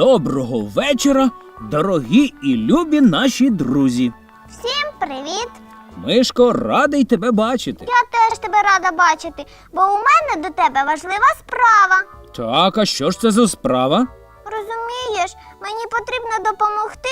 Доброго вечора, дорогі і любі наші друзі. Всім привіт! Мишко, радий тебе бачити. Я теж тебе рада бачити, бо у мене до тебе важлива справа. Так, а що ж це за справа? Розумієш, мені потрібно допомогти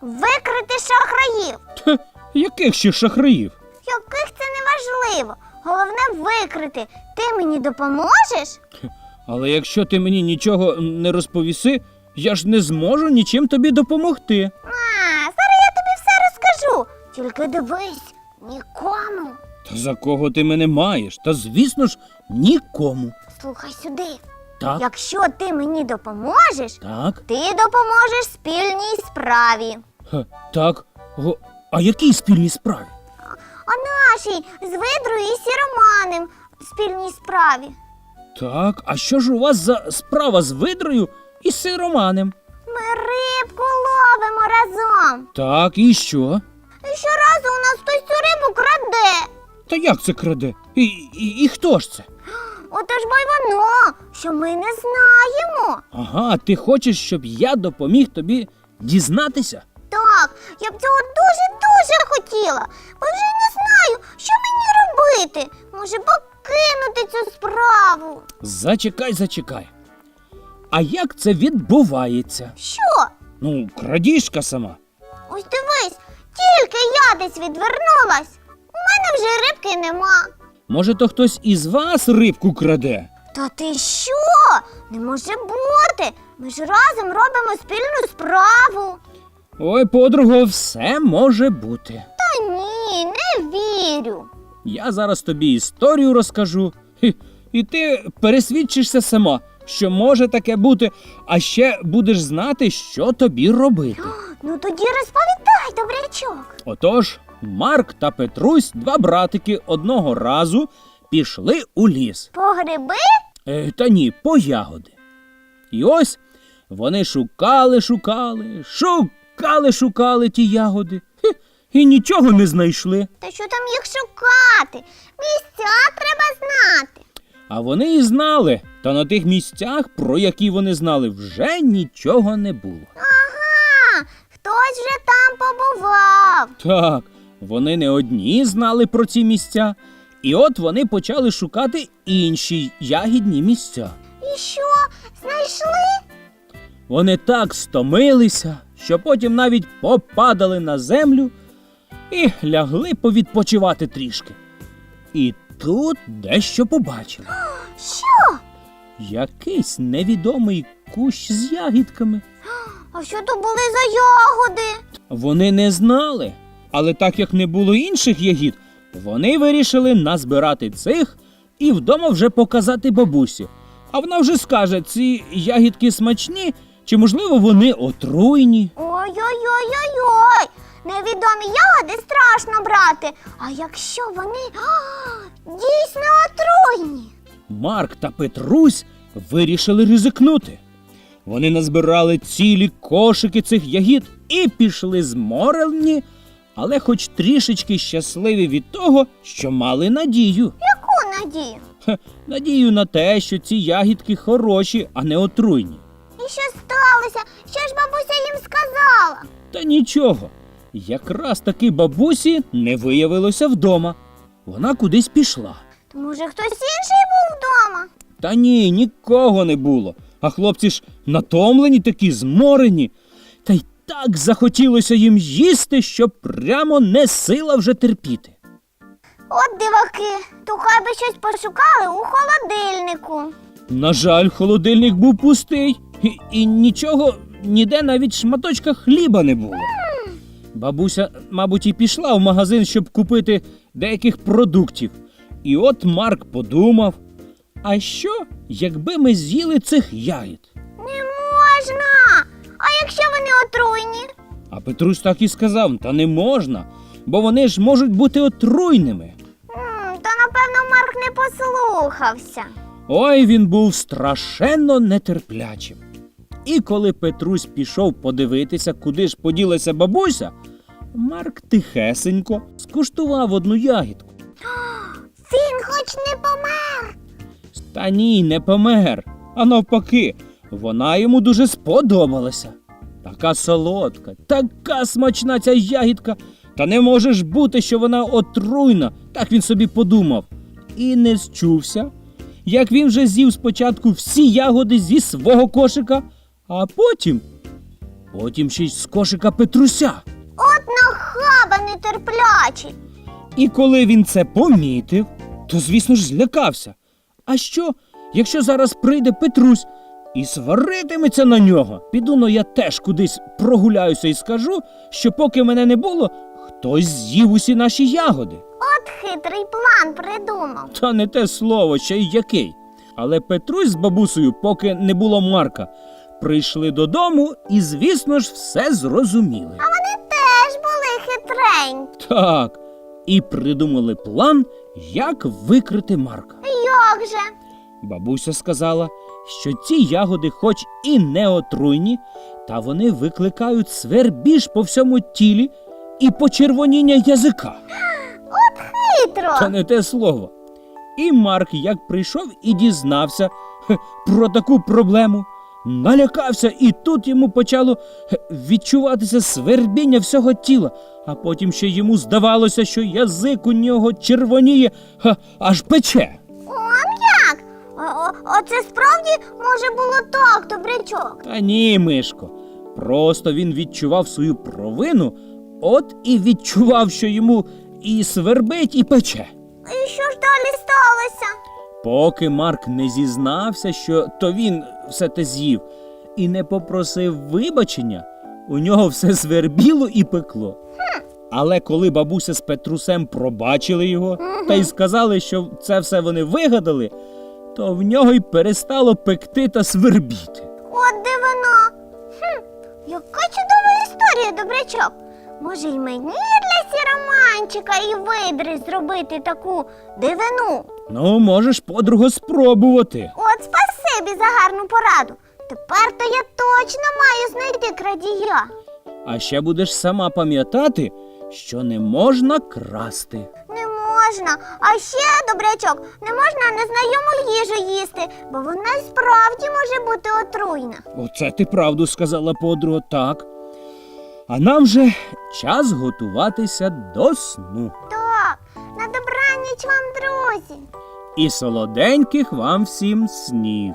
викрити шахраїв. Тьх, яких ще шахраїв? Яких це не важливо. Головне викрити. Ти мені допоможеш? Але якщо ти мені нічого не розповіси, я ж не зможу нічим тобі допомогти. А, зараз я тобі все розкажу. Тільки дивись, нікому. Та за кого ти мене маєш? Та звісно ж, нікому. Слухай сюди. Так, Якщо ти мені допоможеш, так, ти допоможеш спільній справі. ха, так. Го- А якій спільній справі? А нашій з видрою і сіроманем спільній справі. Так, а що ж у вас за справа з видрою і сироманем? Ми рибку ловимо разом. Так, і що? І щоразу у нас хтось цю рибу краде. Та як це краде? І, і, і хто ж це? Отож бо й воно, що ми не знаємо. Ага, ти хочеш, щоб я допоміг тобі дізнатися? Так, я б цього дуже-дуже хотіла. Бо вже не знаю, що мені робити. Може покинути цю справу. Зачекай, зачекай. А як це відбувається? Що? Ну, крадіжка сама. Ось дивись, тільки я десь відвернулась. У мене вже рибки нема. Може, то хтось із вас рибку краде? Та ти що? Не може бути. Ми ж разом робимо спільну справу. Ой, подруго, все може бути. Та ні, не вірю. Я зараз тобі історію розкажу, Хі, і ти пересвідчишся сама, що може таке бути, а ще будеш знати, що тобі робити. Ну тоді розповідай, добрячок. Отож, Марк та Петрусь, два братики, одного разу пішли у ліс. По гриби? Е, та ні, по ягоди. І ось вони шукали, шукали, шукали, шукали ті ягоди. І нічого не знайшли. Та що там їх шукати? Місця. А вони і знали, та на тих місцях, про які вони знали, вже нічого не було. Ага, хтось вже там побував. Так, вони не одні знали про ці місця, і от вони почали шукати інші ягідні місця. І що, знайшли? Вони так стомилися, що потім навіть попадали на землю і лягли повідпочивати трішки. І тут дещо побачили. Що? Якийсь невідомий кущ з ягідками. А що то були за ягоди? Вони не знали, але так як не було інших ягід, вони вирішили назбирати цих і вдома вже показати бабусі. А вона вже скаже, ці ягідки смачні, чи можливо вони отруйні. Ой-ой-ой-ой-ой. Невідомі ягоди страшно брати. А якщо вони а, дійсно отруйні? Марк та Петрусь вирішили ризикнути. Вони назбирали цілі кошики цих ягід і пішли зморені, але хоч трішечки щасливі від того, що мали надію. Яку надію? Хе, надію на те, що ці ягідки хороші, а не отруйні. І що сталося? Що ж бабуся їм сказала? Та нічого. Якраз таки бабусі не виявилося вдома. Вона кудись пішла. Може хтось інший був вдома? Та ні, нікого не було. А хлопці ж натомлені такі зморені. Та й так захотілося їм їсти, що прямо не сила вже терпіти. От диваки, то хай би щось пошукали у холодильнику. На жаль, холодильник був пустий, і, і нічого ніде навіть шматочка хліба не було. Бабуся, мабуть, і пішла в магазин, щоб купити деяких продуктів. І от Марк подумав: а що, якби ми з'їли цих ягід? Не можна. А якщо вони отруйні? А Петрусь так і сказав: та не можна, бо вони ж можуть бути отруйними. М, то напевно Марк не послухався. Ой, він був страшенно нетерплячим. І коли Петрусь пішов подивитися, куди ж поділася бабуся, Марк тихесенько скуштував одну ягідку. Він хоч не помер. Та ні, не помер, а навпаки, Вона йому дуже сподобалася. Така солодка, така смачна ця ягідка. Та не може ж бути, що вона отруйна, так він собі подумав. І не зчувся, як він вже з'їв спочатку всі ягоди зі свого кошика, а потім. Потім ще й з кошика Петруся. От нахаба нетерплячий. І коли він це помітив, то, звісно ж, злякався. А що, якщо зараз прийде Петрусь і сваритиметься на нього? Піду но я теж кудись прогуляюся і скажу, що поки мене не було, хтось з'їв усі наші ягоди. От хитрий план придумав. Та не те слово, ще й який. Але Петрусь з бабусею, поки не було Марка, прийшли додому і, звісно ж, все зрозуміли. А Вони теж були хитренькі. Так, і придумали план, як викрити Марка. Як же? Бабуся сказала, що ці ягоди, хоч і не отруйні, та вони викликають свербіж по всьому тілі і почервоніння язика. От Хитро. Та не те слово. І Марк, як прийшов і дізнався про таку проблему, налякався, і тут йому почало відчуватися свербіння всього тіла, а потім ще йому здавалося, що язик у нього червоніє, аж пече. О, оце справді може було так, добрячок. Та ні, Мишко. Просто він відчував свою провину, от і відчував, що йому і свербить, і пече. І що ж далі сталося? Поки Марк не зізнався, що то він все те з'їв, і не попросив вибачення, у нього все свербіло і пекло. Але коли бабуся з Петрусем пробачили його та й сказали, що це все вони вигадали, то в нього й перестало пекти та свербіти. От дивина. Хм, яка чудова історія, добрячок. Може, й мені для сіроманчика і видри зробити таку дивину. Ну, можеш, подруго, спробувати. Спасибі за гарну пораду. Тепер то я точно маю знайти крадія. А ще будеш сама пам'ятати, що не можна красти. Не можна. А ще, добрячок, не можна незнайому їжу їсти, бо вона справді може бути отруйна. Оце ти правду сказала, подруга, так. А нам же час готуватися до сну. Так, на добраніч вам, друзі. І солоденьких вам всім снів.